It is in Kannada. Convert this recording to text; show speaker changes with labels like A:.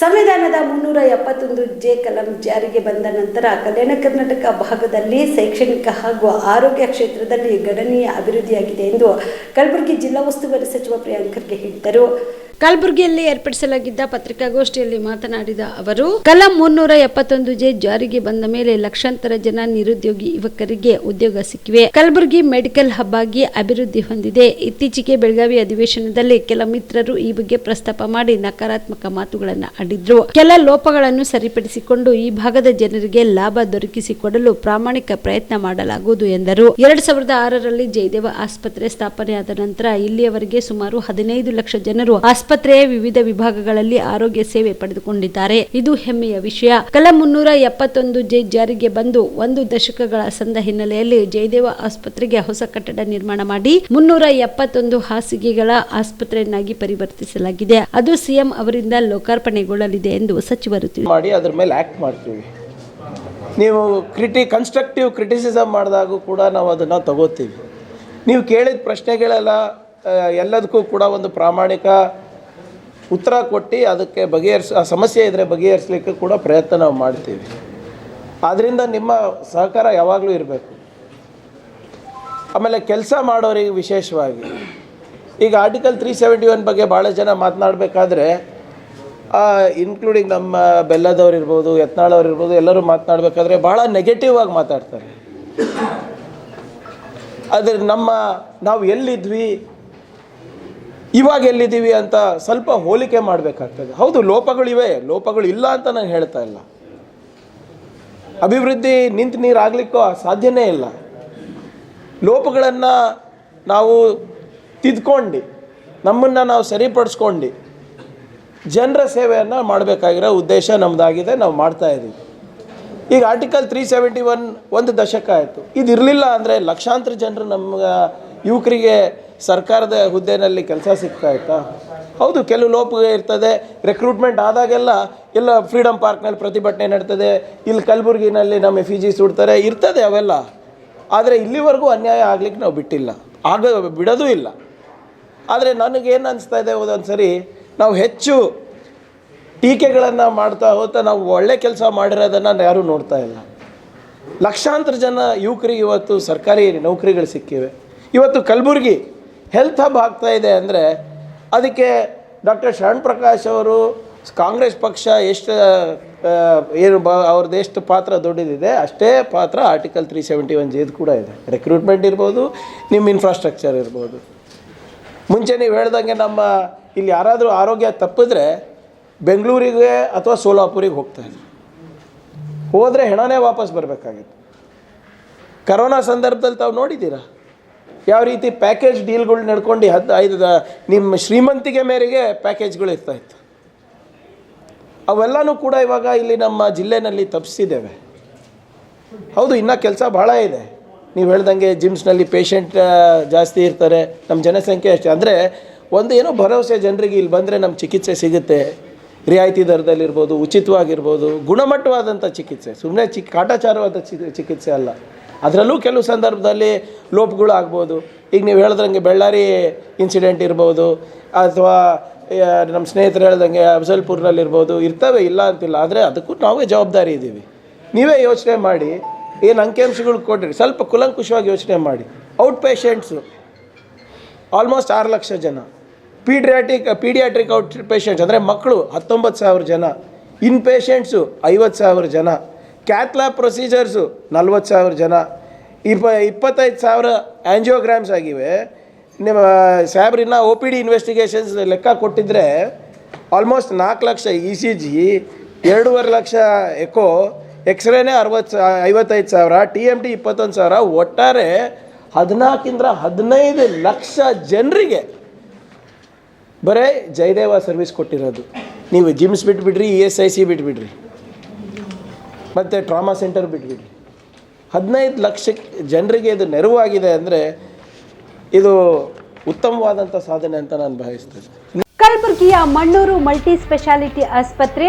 A: ಸಂವಿಧಾನದ ಮುನ್ನೂರ ಎಪ್ಪತ್ತೊಂದು ಜೆ ಕಲಂ ಜಾರಿಗೆ ಬಂದ ನಂತರ ಕಲ್ಯಾಣ ಕರ್ನಾಟಕ ಭಾಗದಲ್ಲಿ ಶೈಕ್ಷಣಿಕ ಹಾಗೂ ಆರೋಗ್ಯ ಕ್ಷೇತ್ರದಲ್ಲಿ ಗಣನೀಯ ಅಭಿವೃದ್ಧಿಯಾಗಿದೆ ಎಂದು ಕಲಬುರಗಿ ಜಿಲ್ಲಾ ಉಸ್ತುವಾರಿ ಸಚಿವ ಪ್ರಿಯಾಂಕ್ ಖರ್ಗೆ ಹೇಳಿದರು. ಕಲಬುರಗಿಯಲ್ಲಿ ಏರ್ಪಡಿಸಲಾಗಿದ್ದ ಪತ್ರಿಕಾಗೋಷ್ಠಿಯಲ್ಲಿ ಮಾತನಾಡಿದ ಅವರು, ಕಲಂ ಮುನ್ನೂರ ಎಪ್ಪತ್ತೊಂದು ಜೆ ಜಾರಿಗೆ ಬಂದ ಮೇಲೆ ಲಕ್ಷಾಂತರ ಜನ ನಿರುದ್ಯೋಗಿ ಯುವಕರಿಗೆ ಉದ್ಯೋಗ ಸಿಕ್ಕಿವೆ. ಕಲಬುರಗಿ ಮೆಡಿಕಲ್ ಹಬ್ ಆಗಿ ಅಭಿವೃದ್ಧಿ ಹೊಂದಿದೆ. ಇತ್ತೀಚೆಗೆ ಬೆಳಗಾವಿ ಅಧಿವೇಶನದಲ್ಲಿ ಕೆಲ ಮಿತ್ರರು ಈ ಬಗ್ಗೆ ಪ್ರಸ್ತಾಪ ಮಾಡಿ ನಕಾರಾತ್ಮಕ ಮಾತುಗಳನ್ನು ಆಡಿದ್ರು. ಕೆಲ ಲೋಪಗಳನ್ನು ಸರಿಪಡಿಸಿಕೊಂಡು ಈ ಭಾಗದ ಜನರಿಗೆ ಲಾಭ ದೊರಕಿಸಿಕೊಡಲು ಪ್ರಾಮಾಣಿಕ ಪ್ರಯತ್ನ ಮಾಡಲಾಗುವುದು ಎಂದರು. ಎರಡ್ ಸಾವಿರದ ಆರರಲ್ಲಿ ಜಯದೇವ ಆಸ್ಪತ್ರೆ ಸ್ಥಾಪನೆಯಾದ ನಂತರ ಇಲ್ಲಿಯವರೆಗೆ ಸುಮಾರು ಹದಿನೈದು ಲಕ್ಷ ಜನರು ಆಸ್ಪತ್ರೆಯ ವಿವಿಧ ವಿಭಾಗಗಳಲ್ಲಿ ಆರೋಗ್ಯ ಸೇವೆ ಪಡೆದುಕೊಂಡಿದ್ದಾರೆ. ಇದು ಹೆಮ್ಮೆಯ ವಿಷಯ. ಕಲ ಮುನ್ನೂರ ಎಪ್ಪತ್ತೊಂದು ಜೆ ಜಾರಿಗೆ ಬಂದು ಒಂದು ದಶಕಗಳ ಸಂದ ಹಿನ್ನೆಲೆಯಲ್ಲಿ ಜಯದೇವ ಆಸ್ಪತ್ರೆಗೆ ಹೊಸ ಕಟ್ಟಡ ನಿರ್ಮಾಣ ಮಾಡಿ ಮುನ್ನೂರ ಎಪ್ಪತ್ತೊಂದು ಹಾಸಿಗೆಗಳ ಆಸ್ಪತ್ರೆಯನ್ನಾಗಿ ಪರಿವರ್ತಿಸಲಾಗಿದೆ. ಅದು ಸಿಎಂ ಅವರಿಂದ ಲೋಕಾರ್ಪಣೆಗೊಳ್ಳಲಿದೆ ಎಂದು ಸಚಿವರು
B: ಮಾಡಿ ಅದರ ಮೇಲೆ ಆ್ಯಕ್ಟ್ ಮಾಡ್ತೀವಿ. ನೀವು ಕ್ರಿಟಿ ಕನ್ಸ್ಟ್ರಕ್ಟಿವ್ ಕ್ರಿಟಿಸಿಸಮ್ ಮಾಡಿದಾಗೂ ಕೂಡ ನಾವು ಅದನ್ನು ತಗೋತೀವಿ. ನೀವು ಕೇಳಿದ ಪ್ರಶ್ನೆಗಳೆಲ್ಲ ಎಲ್ಲದಕ್ಕೂ ಕೂಡ ಒಂದು ಪ್ರಾಮಾಣಿಕ ಉತ್ತರ ಕೊಟ್ಟು ಅದಕ್ಕೆ ಬಗೆಹರಿಸ, ಆ ಸಮಸ್ಯೆ ಇದ್ದರೆ ಬಗೆಹರಿಸಲಿಕ್ಕೆ ಕೂಡ ಪ್ರಯತ್ನ ನಾವು ಮಾಡ್ತೀವಿ. ಆದ್ದರಿಂದ ನಿಮ್ಮ ಸಹಕಾರ ಯಾವಾಗಲೂ ಇರಬೇಕು. ಆಮೇಲೆ ಕೆಲಸ ಮಾಡೋರಿಗೆ ವಿಶೇಷವಾಗಿ. ಈಗ ಆರ್ಟಿಕಲ್ ತ್ರೀ ಸೆವೆಂಟಿ ಒನ್ ಬಗ್ಗೆ ಭಾಳ ಜನ ಮಾತನಾಡಬೇಕಾದ್ರೆ ಇನ್ಕ್ಲೂಡಿಂಗ್ ನಮ್ಮ ಬೆಲ್ಲದವ್ರು ಇರ್ಬೋದು ಯತ್ನಾಳವ್ರು ಇರ್ಬೋದು, ಎಲ್ಲರೂ ಮಾತನಾಡಬೇಕಾದ್ರೆ ಭಾಳ ನೆಗೆಟಿವ್ ಆಗಿ ಮಾತಾಡ್ತಾರೆ. ಆದರೆ ನಮ್ಮ, ನಾವು ಎಲ್ಲಿದ್ವಿ ಇವಾಗ ಎಲ್ಲಿದ್ದೀವಿ ಅಂತ ಸ್ವಲ್ಪ ಹೋಲಿಕೆ ಮಾಡಬೇಕಾಗ್ತದೆ. ಹೌದು ಲೋಪಗಳಿವೆ ಲೋಪಗಳು ಇಲ್ಲ ಅಂತ ನಾನು ಹೇಳ್ತಾ ಇಲ್ಲ. ಅಭಿವೃದ್ಧಿ ನಿಂತು ನೀರಾಗಲಿಕ್ಕೂ ಸಾಧ್ಯನೇ ಇಲ್ಲ. ಲೋಪಗಳನ್ನು ನಾವು ತಿದ್ಕೊಂಡು, ನಮ್ಮನ್ನು ನಾವು ಸರಿಪಡಿಸ್ಕೊಂಡು, ಜನರ ಸೇವೆಯನ್ನು ಮಾಡಬೇಕಾಗಿರೋ ಉದ್ದೇಶ ನಮ್ಮದಾಗಿದೆ ನಾವು ಮಾಡ್ತಾ ಇದ್ದೀವಿ. ಈಗ ಆರ್ಟಿಕಲ್ ತ್ರೀ ಸೆವೆಂಟಿ ಒನ್ ಒಂದು ದಶಕ ಆಯಿತು. ಇದು ಇರಲಿಲ್ಲ ಅಂದರೆ ಲಕ್ಷಾಂತರ ಜನರು ನಮ್ಗೆ ಯುವಕರಿಗೆ ಸರ್ಕಾರದ ಹುದ್ದೆನಲ್ಲಿ ಕೆಲಸ ಸಿಗ್ತಾ ಇತ್ತಾ? ಹೌದು, ಕೆಲವು ಲೋಪ ಇರ್ತದೆ. ರೆಕ್ರೂಟ್ಮೆಂಟ್ ಆದಾಗೆಲ್ಲ ಎಲ್ಲ ಫ್ರೀಡಮ್ ಪಾರ್ಕ್ನಲ್ಲಿ ಪ್ರತಿಭಟನೆ ನಡ್ತದೆ. ಇಲ್ಲಿ ಕಲಬುರಗಿನಲ್ಲಿ ನಮ್ಮ ಎಫ್ ಜಿ ಸುಡ್ತಾರೆ. ಇರ್ತದೆ ಅವೆಲ್ಲ. ಆದರೆ ಇಲ್ಲಿವರೆಗೂ ಅನ್ಯಾಯ ಆಗ್ಲಿಕ್ಕೆ ನಾವು ಬಿಟ್ಟಿಲ್ಲ. ಆಗ ಬಿಡೋದೂ ಇಲ್ಲ. ಆದರೆ ನನಗೇನು ಅನಿಸ್ತಾ ಇದೆ ಒಂದೊಂದು ಸರಿ ನಾವು ಹೆಚ್ಚು ಟೀಕೆಗಳನ್ನು ಮಾಡ್ತಾ ಹೋಗ್ತಾ ನಾವು ಒಳ್ಳೆ ಕೆಲಸ ಮಾಡಿರೋದನ್ನು ಯಾರೂ ನೋಡ್ತಾ ಇಲ್ಲ. ಲಕ್ಷಾಂತರ ಜನ ಯುವಕರಿಗೆ ಇವತ್ತು ಸರ್ಕಾರಿ ನೌಕರಿಗಳು ಸಿಕ್ಕಿವೆ. ಇವತ್ತು ಕಲಬುರಗಿ ಹೆಲ್ತ್ ಹಬ್ ಆಗ್ತಾ ಇದೆ ಅಂದರೆ ಅದಕ್ಕೆ ಡಾಕ್ಟರ್ ಶರಣ್ ಪ್ರಕಾಶ್ ಅವರು ಕಾಂಗ್ರೆಸ್ ಪಕ್ಷ ಎಷ್ಟು ಏನು ಬ, ಅವ್ರದ್ದು ಎಷ್ಟು ಪಾತ್ರ ದೊಡ್ಡದಿದೆ, ಅಷ್ಟೇ ಪಾತ್ರ ಆರ್ಟಿಕಲ್ ತ್ರೀ ಸೆವೆಂಟಿ ಒನ್ ಜಿದು ಕೂಡ ಇದೆ. ರೆಕ್ರೂಟ್ಮೆಂಟ್ ಇರ್ಬೋದು, ನಿಮ್ಮ ಇನ್ಫ್ರಾಸ್ಟ್ರಕ್ಚರ್ ಇರ್ಬೋದು. ಮುಂಚೆ ನೀವು ಹೇಳ್ದಂಗೆ ನಮ್ಮ, ಇಲ್ಲಿ ಯಾರಾದರೂ ಆರೋಗ್ಯ ತಪ್ಪಿದ್ರೆ ಬೆಂಗಳೂರಿಗೆ ಅಥವಾ ಸೋಲಾಪುರಿಗೆ ಹೋಗ್ತಾಯಿದ್ರು ಹೋದರೆ ಹೆಣನೇ ವಾಪಸ್ ಬರಬೇಕಾಗಿತ್ತು. ಕರೋನಾ ಸಂದರ್ಭದಲ್ಲಿ ತಾವು ನೋಡಿದ್ದೀರಾ? ಯಾವ ರೀತಿ ಪ್ಯಾಕೇಜ್ ಡೀಲ್ಗಳು ನಡ್ಕೊಂಡು ಹತ್ತು ಐದು ನಿಮ್ಮ ಶ್ರೀಮಂತಿಗೆ ಮೇರೆಗೆ ಪ್ಯಾಕೇಜ್ಗಳು ಇರ್ತಾಯಿತ್ತು ಅವೆಲ್ಲನೂ ಕೂಡ ಇವಾಗ ಇಲ್ಲಿ ನಮ್ಮ ಜಿಲ್ಲೆನಲ್ಲಿ ತಪ್ಪಿಸಿದ್ದೇವೆ ಹೌದು, ಇನ್ನೂ ಕೆಲಸ ಭಾಳ ಇದೆ. ನೀವು ಹೇಳ್ದಂಗೆ ಜಿಮ್ಸ್ನಲ್ಲಿ ಪೇಷಂಟ್ ಜಾಸ್ತಿ ಇರ್ತಾರೆ ನಮ್ಮ ಜನಸಂಖ್ಯೆ ಅಷ್ಟೇ. ಅಂದರೆ ಒಂದು ಏನೋ ಭರವಸೆ ಜನರಿಗೆ ಇಲ್ಲಿ ಬಂದರೆ ನಮ್ಮ ಚಿಕಿತ್ಸೆ ಸಿಗುತ್ತೆ. ರಿಯಾಯಿತಿ ದರದಲ್ಲಿರ್ಬೋದು ಉಚಿತವಾಗಿರ್ಬೋದು ಗುಣಮಟ್ಟವಾದಂಥ ಚಿಕಿತ್ಸೆ. ಸುಮ್ಮನೆ ಚಿಕ್ ಕಾಟಾಚಾರವಾದ ಚಿಕಿತ್ಸೆ ಅಲ್ಲ. ಅದರಲ್ಲೂ ಕೆಲವು ಸಂದರ್ಭದಲ್ಲಿ ಲೋಪಗಳು ಆಗ್ಬೋದು. ಈಗ ನೀವು ಹೇಳಿದ್ರಂಗೆ ಬೆಳ್ಳಾರಿ ಇನ್ಸಿಡೆಂಟ್ ಇರ್ಬೋದು, ಅಥವಾ ನಮ್ಮ ಸ್ನೇಹಿತರು ಹೇಳ್ದಂಗೆ ಅಫಜಲ್ಪುರ್ನಲ್ಲಿರ್ಬೋದು ಇರ್ತವೆ ಇಲ್ಲ ಅಂತಿಲ್ಲ, ಆದರೆ ಅದಕ್ಕೂ ನಾವೇ ಜವಾಬ್ದಾರಿ ಇದ್ದೀವಿ. ನೀವೇ ಯೋಚನೆ ಮಾಡಿ, ಏನು ಅಂಕಿಅಂಶಗಳು ಕೊಡ್ರಿ, ಸ್ವಲ್ಪ ಕುಲಂಕುಷವಾಗಿ ಯೋಚನೆ ಮಾಡಿ. ಔಟ್ ಪೇಷಂಟ್ಸು ಆಲ್ಮೋಸ್ಟ್ ಆರು ಲಕ್ಷ ಜನ. ಪೀಡಿಯಾಟಿಕ್ ಪೀಡಿಯಾಟ್ರಿಕ್ ಔಟ್ ಪೇಷಂಟ್ಸ್ ಅಂದರೆ ಮಕ್ಕಳು ಹತ್ತೊಂಬತ್ತು ಸಾವಿರ ಜನ. ಇನ್ ಪೇಷಂಟ್ಸು ಐವತ್ತು ಸಾವಿರ ಜನ. ಕ್ಯಾತ್ಲ್ಯಾಬ್ ಪ್ರೊಸೀಜರ್ಸು ನಲ್ವತ್ತು ಸಾವಿರ ಜನ, ಇಪ್ಪ, ಇಪ್ಪತ್ತೈದು ಸಾವಿರ ಆ್ಯಂಜಿಯೋಗ್ರಾಮ್ಸ್ ಆಗಿವೆ. ನಿಮ್ಮ, ಸ್ಯಾಬ್ರಿನ ಒ ಪಿ ಡಿ ಇನ್ವೆಸ್ಟಿಗೇಷನ್ಸ್ ಲೆಕ್ಕ ಕೊಟ್ಟಿದ್ರೆ ಆಲ್ಮೋಸ್ಟ್ ನಾಲ್ಕು ಲಕ್ಷ ಇ ಸಿ ಜಿ ಎರಡೂವರೆ ಲಕ್ಷ ಎಕೋ ಎಕ್ಸ್ರೇನೇ ಅರವತ್ತು ಸಾ, ಐವತ್ತೈದು ಸಾವಿರ ಟಿ ಎಂ ಟಿ ಇಪ್ಪತ್ತೊಂದು ಸಾವಿರ, ಒಟ್ಟಾರೆ ಹದಿನಾಲ್ಕಿಂದ ಹದಿನೈದು ಲಕ್ಷ ಜನರಿಗೆ ಬರೇ ಜಯದೇವ ಸರ್ವಿಸ್ ಕೊಟ್ಟಿರೋದು. ನೀವು ಜಿಮ್ಸ್ ಬಿಟ್ಬಿಡ್ರಿ ಇ ಎಸ್ ಐ ಸಿ ಬಿಟ್ಬಿಡ್ರಿ. ಮತ್ತು ಟ್ರಾಮಾ ಸೆಂಟರ್ ಬಿಟ್ಬಿಡಿ ಹದಿನೈದು ಲಕ್ಷ ಜನರಿಗೆ ಇದು ನೆರವಾಗಿದೆ ಅಂದರೆ ಇದು ಉತ್ತಮವಾದಂಥ ಸಾಧನೆ ಅಂತ ನಾನು ಭಾವಿಸ್ತೇನೆ.
A: ಕಲಬುರಗಿಯ ಮಣ್ಣೂರು ಮಲ್ಟಿ ಸ್ಪೆಷಾಲಿಟಿ ಆಸ್ಪತ್ರೆ